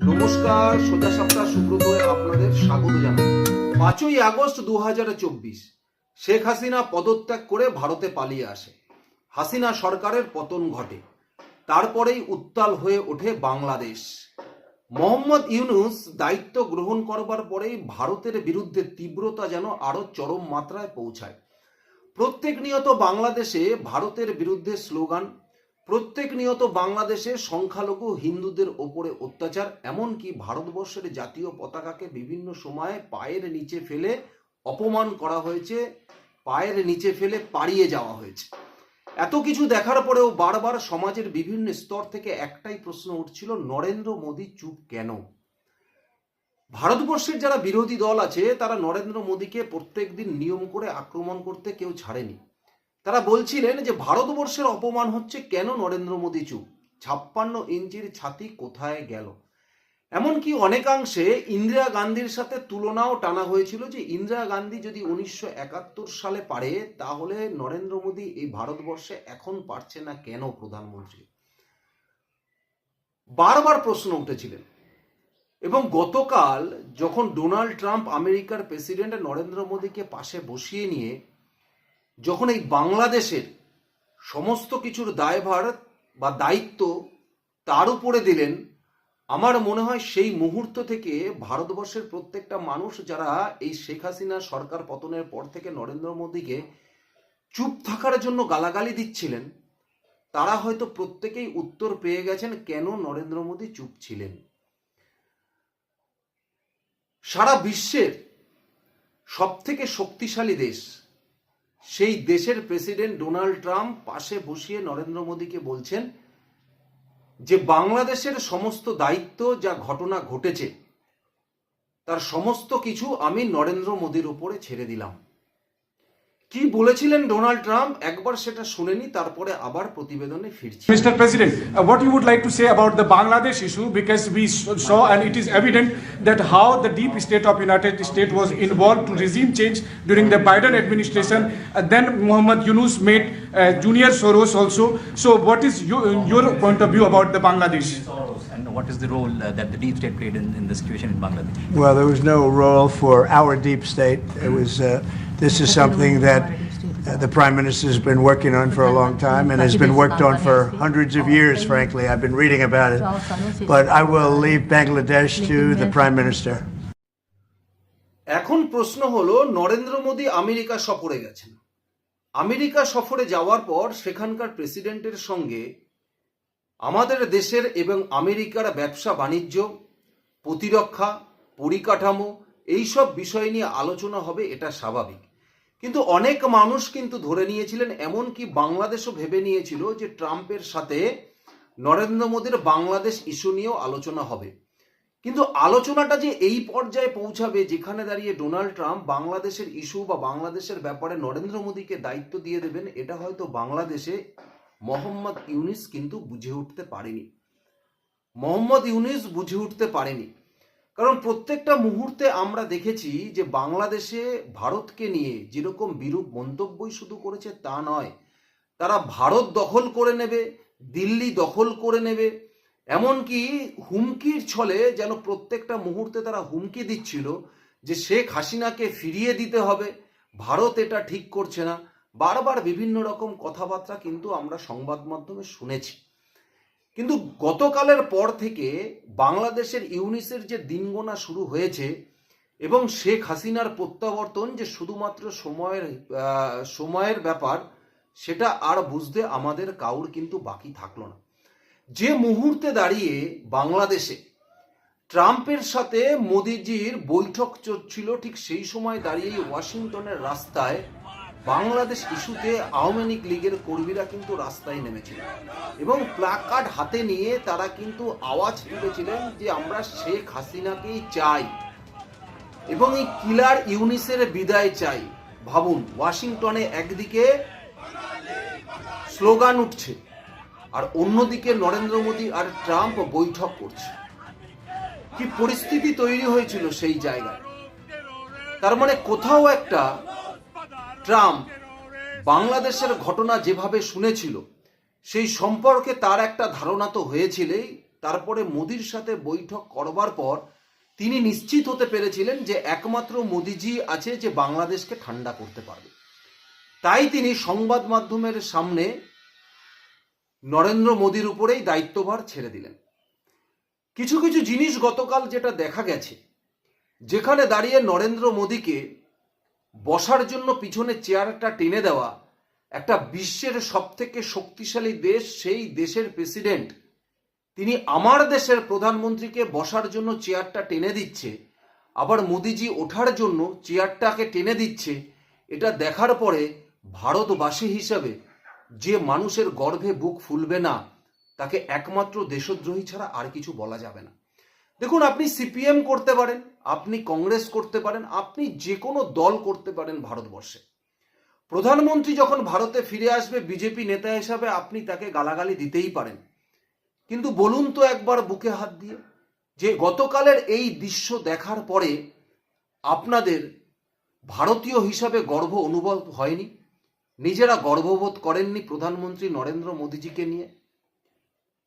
নমস্কার, সোজা সাপটা সুব্রত আপনাদের স্বাগত জানাই। পাঁচই আগস্ট দু চব্বিশ, শেখ হাসিনা পদত্যাগ করে ভারতে পালিয়ে আসে। হাসিনা সরকারের পতন ঘটে। তারপরেই উত্তাল হয়ে ওঠে বাংলাদেশ। মোহাম্মদ ইউনুস দায়িত্ব গ্রহণ করবার পরেই ভারতের বিরুদ্ধে তীব্রতা যেন আরও চরম মাত্রায় পৌঁছায়। প্রত্যেক নিয়ত বাংলাদেশে ভারতের বিরুদ্ধে স্লোগান প্রত্যেক নিয়ত বাংলাদেশে সংখ্যালঘু হিন্দুদের ওপরে অত্যাচার, এমনকি ভারতবর্ষের জাতীয় পতাকাকে বিভিন্ন সময়ে পায়ের নিচে ফেলে অপমান করা হয়েছে, পায়ের নিচে ফেলে পাড়িয়ে যাওয়া হয়েছে। এত কিছু দেখার পরেও বারবার সমাজের বিভিন্ন স্তর থেকে একটাই প্রশ্ন উঠছিল, নরেন্দ্র মোদী চুপ কেন? ভারতবর্ষের যারা বিরোধী দল আছে, তারা নরেন্দ্র মোদীকে প্রত্যেকদিন নিয়ম করে আক্রমণ করতে কেউ ছাড়েনি। তারা বলছিলেন যে ভারতবর্ষের অপমান হচ্ছে কেন নরেন্দ্র মোদী চুপ? ছাপ্পান্ন ইঞ্চির ছাতি কোথায় গেল? এমনকি অনেকাংশে ইন্দিরা গান্ধীর সাথে তুলনাও টানা হয়েছিল যে ইন্দিরা গান্ধী যদি উনিশশো একাত্তর সালে পারে, তাহলে নরেন্দ্র মোদী এই ভারতবর্ষে এখন পারছে না কেন প্রধানমন্ত্রী? বারবার প্রশ্ন উঠেছিলেন। এবং গতকাল যখন ডোনাল্ড ট্রাম্প আমেরিকার প্রেসিডেন্ট নরেন্দ্র মোদীকে পাশে বসিয়ে নিয়ে যখন এই বাংলাদেশের সমস্ত কিছুর দায়ভার বা দায়িত্ব তার উপরে দিলেন, আমার মনে হয় সেই মুহূর্ত থেকে ভারতবর্ষের প্রত্যেকটা মানুষ যারা এই শেখ হাসিনা সরকার পতনের পর থেকে নরেন্দ্র মোদীকে চুপ থাকার জন্য গালাগালি দিচ্ছিলেন, তারা হয়তো প্রত্যেকেই উত্তর পেয়ে গেছেন কেন নরেন্দ্র মোদী চুপ ছিলেন। সারা বিশ্বের সব থেকে শক্তিশালী দেশ সেই দেশের প্রেসিডেন্ট ডোনাল্ড ট্রাম্প পাশে বসিয়ে নরেন্দ্র মোদীকে বলছেন যে বাংলাদেশের সমস্ত দায়িত্ব যা ঘটনা ঘটেছে, তার সমস্ত কিছু আমি নরেন্দ্র মোদীর উপরে ছেড়ে দিলাম। কি বলেছিলেন ডোনাল্ড ট্রাম্প একবার সেটা শুনেনি তারপরে আবার প্রতিবেদনে ফিরছি Mr. President, uh, what you would like to say about the Bangladesh issue because we s- saw and it is evident that how the deep state of United States was involved to regime change during the Biden administration. Uh, then Muhammad Yunus made uh, Junior Soros also. So what is your, your point of view about the Bangladesh? Soros, and what is the role uh, that the deep state played in, in the situation in Bangladesh? Well, there was no role for our deep state. It was, uh, this is something that uh, the Prime Minister has been working on for a long time and has been worked on for hundreds of years, frankly. I've been reading about it. But I will leave Bangladesh to the Prime Minister. এখন প্রশ্ন হলো Narendra Modi America সফরে গেছেন America সফরে যাওয়ার পর সেখানকার প্রেসিডেন্টের সঙ্গে আমাদের দেশের এবং আমেরিকার ব্যবসা বাণিজ্য প্রতিরক্ষা পরিকাঠামো এইসব বিষয় নিয়ে আলোচনা হবে এটা স্বাভাবিক কিন্তু অনেক মানুষ কিন্তু ধরে নিয়েছিলেন, এমনকি বাংলাদেশও ভেবে নিয়েছিল যে ট্রাম্পের সাথে নরেন্দ্র মোদীর বাংলাদেশ ইস্যু নিয়েও আলোচনা হবে। কিন্তু আলোচনাটা যে এই পর্যায়ে পৌঁছাবে, যেখানে দাঁড়িয়ে ডোনাল্ড ট্রাম্প বাংলাদেশের ইস্যু বা বাংলাদেশের ব্যাপারে নরেন্দ্র মোদীকে দায়িত্ব দিয়ে দেবেন, এটা হয়তো বাংলাদেশে মোহাম্মদ ইউনিস কিন্তু বুঝে উঠতে পারেনি। মোহাম্মদ ইউনিস বুঝে উঠতে পারেনি। কারণ প্রত্যেকটা মুহূর্তে আমরা দেখেছি যে বাংলাদেশে ভারতকে নিয়ে যেরকম বিরূপ মন্তব্যই শুধু করেছে তা নয়, তারা ভারত দখল করে নেবে, দিল্লি দখল করে নেবে, এমনকি হুমকির ছলে যেন প্রত্যেকটা মুহূর্তে তারা হুমকি দিচ্ছিল যে শেখ হাসিনাকে ফিরিয়ে দিতে হবে, ভারত এটা ঠিক করছে না। বারবার বিভিন্ন রকম কথাবার্তা কিন্তু আমরা সংবাদ মাধ্যমে শুনেছি। কিন্তু গতকালের পর থেকে বাংলাদেশের ইউনিসের যে দিনগোনা শুরু হয়েছে এবং শেখ হাসিনার প্রত্যাবর্তন যে শুধুমাত্র সময়ের সময়ের ব্যাপার, সেটা আর বুঝতে আমাদের কাউর কিন্তু বাকি থাকল না। যে মুহূর্তে দাঁড়িয়ে বাংলাদেশে ট্রাম্পের সাথে মোদিজির বৈঠক চলছিল, ঠিক সেই সময় দাঁড়িয়ে ওয়াশিংটনের রাস্তায় বাংলাদেশ ইস্যুতে আওয়ামী লীগ লীগের কর্মীরা কিন্তু রাস্তায় নেমেছিল। এবং প্লাকার্ড হাতে নিয়ে তারা কিন্তু আওয়াজ তুলেছিলেন যে আমরা শেখ হাসিনাকেই চাই এবং এই কিলার ইউনিসের বিদায় চাই। ভাবুন, ওয়াশিংটনে একদিকে স্লোগান উঠছে আর অন্যদিকে নরেন্দ্র মোদী আর ট্রাম্প বৈঠক করছে। কি পরিস্থিতি তৈরি হয়েছিল সেই জায়গায়? তার মানে কোথাও একটা ট্রাম্প বাংলাদেশের ঘটনা যেভাবে শুনেছিল, সেই সম্পর্কে তার একটা ধারণা তো হয়েছিলেই। তারপরে মোদির সাথে বৈঠক করবার পর তিনি নিশ্চিত হতে পেরেছিলেন যে একমাত্র মোদিজি আছে যে বাংলাদেশকে ঠান্ডা করতে পারবে। তাই তিনি সংবাদ মাধ্যমের সামনে নরেন্দ্র মোদীর উপরেই দায়িত্বভার ছেড়ে দিলেন। কিছু কিছু জিনিস গতকাল যেটা দেখা গেছে, যেখানে দাঁড়িয়ে নরেন্দ্র মোদীকে বসার জন্য পিছনে চেয়ারটা টেনে দেওয়া। একটা বিশ্বের সব থেকে শক্তিশালী দেশ, সেই দেশের প্রেসিডেন্ট। তিনি আমার দেশের প্রধানমন্ত্রীকে বসার জন্য চেয়ারটা টেনে দিচ্ছে। আবার মোদিজি ওঠার জন্য চেয়ারটাকে টেনে দিচ্ছে। এটা দেখার পরে ভারতবাসী হিসাবে যে মানুষের গর্ভে বুক ফুলবে না, তাকে একমাত্র দেশদ্রোহী ছাড়া আর কিছু বলা যাবে না। দেখুন, আপনি সিপিএম করতে পারেন, আপনি কংগ্রেস করতে পারেন, আপনি যে কোনো দল করতে পারেন ভারতবর্ষে। প্রধানমন্ত্রী যখন ভারতে ফিরে আসবে, বিজেপি নেতা হিসাবে আপনি তাকে গালাগালি দিতেই পারেন। কিন্তু বলুন তো একবার বুকে হাত দিয়ে, যে গতকালের এই দৃশ্য দেখার পরে আপনাদের ভারতীয় হিসাবে গর্ব অনুভব হয়নি? নিজেরা গর্ববোধ করেননি প্রধানমন্ত্রী নরেন্দ্র মোদীজিকে নিয়ে?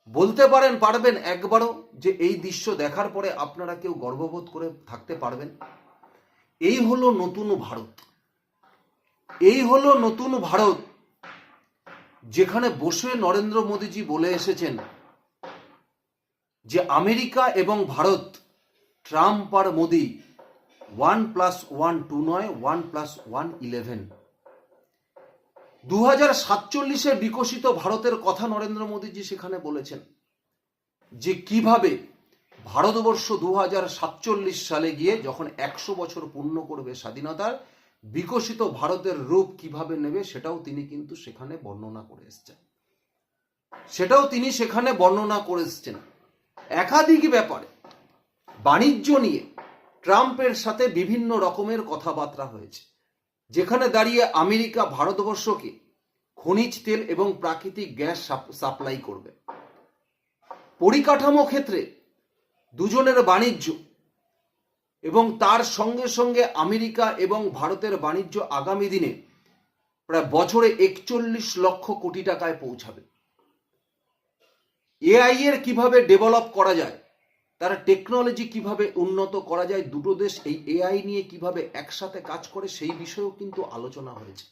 বলতে পারেন, পারবেন একবারও যে এই দৃশ্য দেখার পরে আপনারা কেউ গর্ববোধ করে থাকতে পারবেন। এই হলো নতুন ভারত। এই হলো নতুন ভারত যেখানে বসে নরেন্দ্র মোদীজি বলে এসেছেন যে আমেরিকা এবং ভারত, ট্রাম্প আর Modi, one plus one two নয়, ওয়ান প্লাস ওয়ান ইলেভেন। দু হাজার সাতচল্লিশে বিকশিত ভারতের কথা নরেন্দ্র মোদীজি সেখানে বলেছেন যে কীভাবে ভারতবর্ষ দু সাতচল্লিশ সালে গিয়ে যখন একশো বছর পূর্ণ করবে স্বাধীনতার, বিকশিত ভারতের রূপ কীভাবে নেবে সেটাও তিনি কিন্তু সেখানে বর্ণনা করে এসছেন। সেটাও তিনি সেখানে বর্ণনা করে এসছেন। একাধিক ব্যাপারে বাণিজ্য নিয়ে ট্রাম্পের সাথে বিভিন্ন রকমের কথাবার্তা হয়েছে। যেখানে দাঁড়িয়ে আমেরিকা ভারতবর্ষকে খনিজ তেল এবং প্রাকৃতিক গ্যাস সাপ্লাই করবে। পরিকাঠামো ক্ষেত্রে দুজনের বাণিজ্য এবং তার সঙ্গে সঙ্গে আমেরিকা এবং ভারতের বাণিজ্য আগামী দিনে প্রায় বছরে একচল্লিশ লক্ষ কোটি টাকায় পৌঁছাবে। এআই এর কীভাবে ডেভেলপ করা যায় তার টেকনোলজি কীভাবে উন্নত করা যায় দুটো দেশ, এই এআই নিয়ে কীভাবে একসাথে কাজ করে সেই বিষয়েও কিন্তু আলোচনা হয়েছে।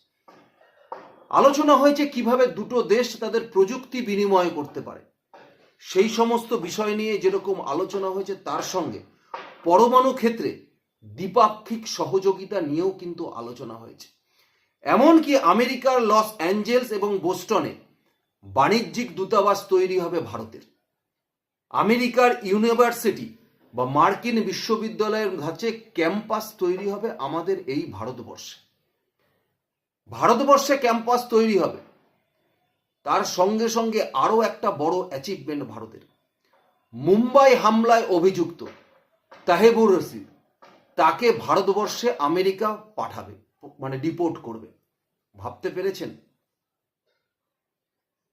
আলোচনা হয়েছে কীভাবে দুটো দেশ তাদের প্রযুক্তি বিনিময় করতে পারে। সেই সমস্ত বিষয় নিয়ে যেরকম আলোচনা হয়েছে, তার সঙ্গে পরমাণু ক্ষেত্রে দ্বিপাক্ষিক সহযোগিতা নিয়েও কিন্তু আলোচনা হয়েছে। এমনকি আমেরিকার লস অ্যাঞ্জেলস এবং বোস্টনে বাণিজ্যিক দূতাবাস তৈরি হবে ভারতের। আমেরিকার ইউনিভার্সিটি বা মার্কিন বিশ্ববিদ্যালয়ের ধাঁচে ক্যাম্পাস তৈরি হবে আমাদের এই ভারতবর্ষে। ভারতবর্ষে ক্যাম্পাস তৈরি হবে। তার সঙ্গে সঙ্গে আরও একটা বড় অ্যাচিভমেন্ট ভারতের। মুম্বাই হামলায় অভিযুক্ত তাহেবুর রশিদ। তাকে ভারতবর্ষে আমেরিকা পাঠাবে মানে ডিপোর্ট করবে। ভাবতে পেরেছেন?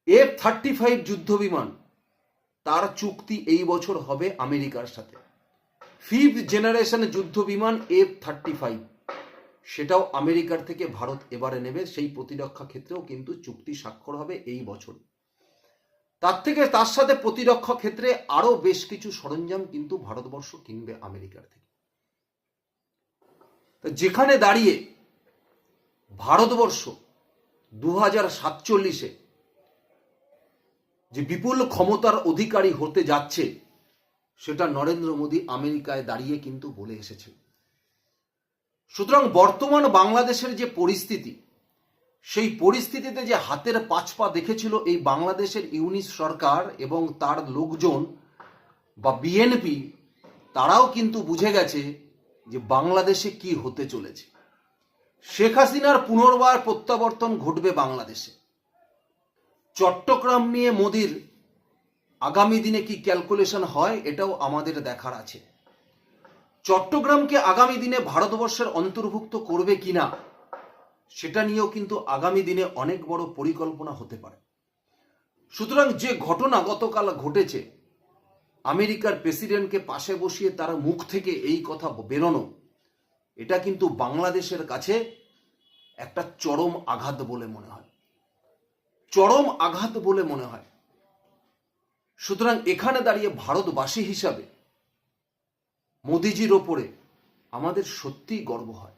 এফ থার্টি ফাইভ যুদ্ধ বিমান তার চুক্তি এই বছর হবে আমেরিকার সাথে। ফিফথ জেনারেশন যুদ্ধ বিমান এফ থার্টি ফাইভ। সেটাও আমেরিকার থেকে ভারত এবারে নেবে, সেই প্রতিরক্ষা ক্ষেত্রেও কিন্তু চুক্তি স্বাক্ষর হবে এই বছর। তার থেকে তার সাথে প্রতিরক্ষা ক্ষেত্রে আরও বেশ কিছু সরঞ্জাম কিন্তু ভারতবর্ষ কিনবে আমেরিকার থেকে। যেখানে দাঁড়িয়ে ভারতবর্ষ দু হাজার সাতচল্লিশে যে বিপুল ক্ষমতার অধিকারী হতে যাচ্ছে, সেটা নরেন্দ্র মোদী আমেরিকায় দাঁড়িয়ে কিন্তু বলে এসেছে সুতরাং বর্তমান বাংলাদেশের যে পরিস্থিতি, সেই পরিস্থিতিতে যে হাতের পাঁচ পা দেখেছিল এই বাংলাদেশের ইউনিস সরকার এবং তার লোকজন বা বিএনপি, তারাও কিন্তু বুঝে গেছে যে বাংলাদেশে কি হতে চলেছে। শেখ হাসিনার পুনর্বার প্রত্যাবর্তন ঘটবে বাংলাদেশে। চট্টগ্রাম নিয়ে মোদির আগামী দিনে কি ক্যালকুলেশন হয়, এটাও আমাদের দেখার আছে। চট্টগ্রামকে আগামী দিনে ভারতবর্ষের অন্তর্ভুক্ত করবে কিনা, সেটা নিয়েও কিন্তু আগামী দিনে অনেক বড় পরিকল্পনা হতে পারে। সুতরাং যে ঘটনা গতকাল ঘটেছে, আমেরিকার প্রেসিডেন্টকে পাশে বসিয়ে তার মুখ থেকে এই কথা বেরোনো, এটা কিন্তু বাংলাদেশের কাছে একটা চরম আঘাত বলে মনে হয়। চরম আঘাত বলে মনে হয়। সুতরাং এখানে দাঁড়িয়ে ভারতবাসী হিসাবে মোদিজির ওপরে আমাদের সত্যিই গর্ব হয়।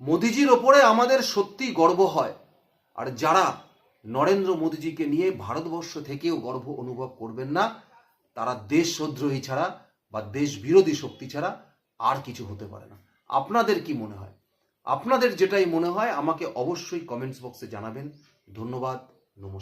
মোদিজির ওপরে আমাদের সত্যিই গর্ব হয় আর যারা নরেন্দ্র মোদিজিকে নিয়ে ভারতবর্ষ থেকেও গর্ব অনুভব করবেন না, তারা দেশ দেশদ্রোহী ছাড়া বা দেশ বিরোধী শক্তি ছাড়া আর কিছু হতে পারে না। আপনাদের কি মনে হয়? আপনাদের যেটাই মনে হয়, আমাকে অবশ্যই কমেন্টস বক্সে জানাবেন। ধন্যবাদ নমস্কার।